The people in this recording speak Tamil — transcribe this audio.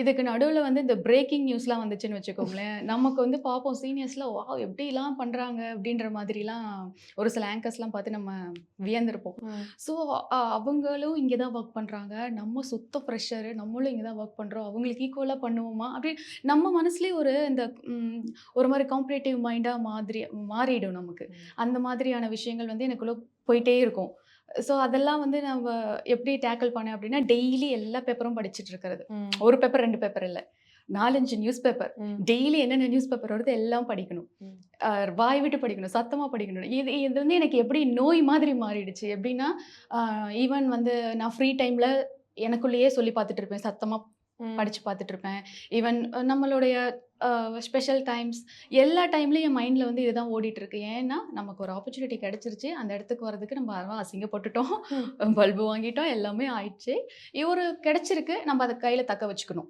இதுக்கு நடுவுல வந்து இந்த பிரேக்கிங் நியூஸ்லாம் வந்துச்சுன்னு வச்சுக்கோங்களேன். நமக்கு வந்து பார்ப்போம் சீனியர்ஸ்ல வா எப்படிலாம் பண்றாங்க? அப்படின்ற மாதிரிலாம் ஒரு சில ஆங்கர்ஸ்லாம் பார்த்து நம்ம வியந்திருப்போம். ஸோ அவங்களும் இங்கே தான் ஒர்க் பண்ணுறாங்க நம்ம சுத்த ஃப்ரெஷரு நம்மளும் இங்கே தான் ஒர்க் பண்ணுறோம் அவங்களுக்கு ஈக்குவலாக பண்ணுவோமா? அப்படி நம்ம மனசுலேயே ஒரு இந்த ஒரு மாதிரி காம்பரேட்டிவ் மைண்டாக மாதிரி மாறிடும் நமக்கு. அந்த மாதிரியான விஷயங்கள் வந்து எனக்குள்ளே போயிட்டே இருக்கும். ஸோ அதெல்லாம் வந்து நம்ம எப்படி டேக்கிள் பண்ணேன் அப்படின்னா டெய்லி எல்லா பேப்பரும் படிச்சுட்டு இருக்கிறது. ஒரு பேப்பர் ரெண்டு பேப்பர் இல்லை. நாலஞ்சு நியூஸ் பேப்பர் டெய்லி என்னென்ன நியூஸ் பேப்பர் வருது எல்லாம் படிக்கணும். வாய் விட்டு படிக்கணும் சத்தமாக படிக்கணும். இது இது வந்து எனக்கு எப்படி நோய் மாதிரி மாறிடுச்சு எப்படின்னா ஈவன் வந்து நான் ஃப்ரீ டைமில் எனக்குள்ளேயே சொல்லி பார்த்துட்டு இருப்பேன். சத்தமாக படித்து பார்த்துட்டு இருப்பேன் ஈவன் நம்மளுடைய ஸ்பெஷல் டைம்ஸ் எல்லா டைம்லையும் என் மைண்டில் வந்து இதுதான் ஓடிட்டு இருக்கு ஏன்னா நமக்கு ஒரு ஆப்பர்ச்சுனிட்டி கிடைச்சிருச்சு. அந்த இடத்துக்கு வரதுக்கு நம்ம அறவா அசிங்கப்பட்டுட்டோம். பல்பு வாங்கிட்டோம். எல்லாமே ஆயிடுச்சு. ஒரு கிடைச்சிருக்கு. நம்ம அதை கையில் தக்க வச்சுக்கணும்.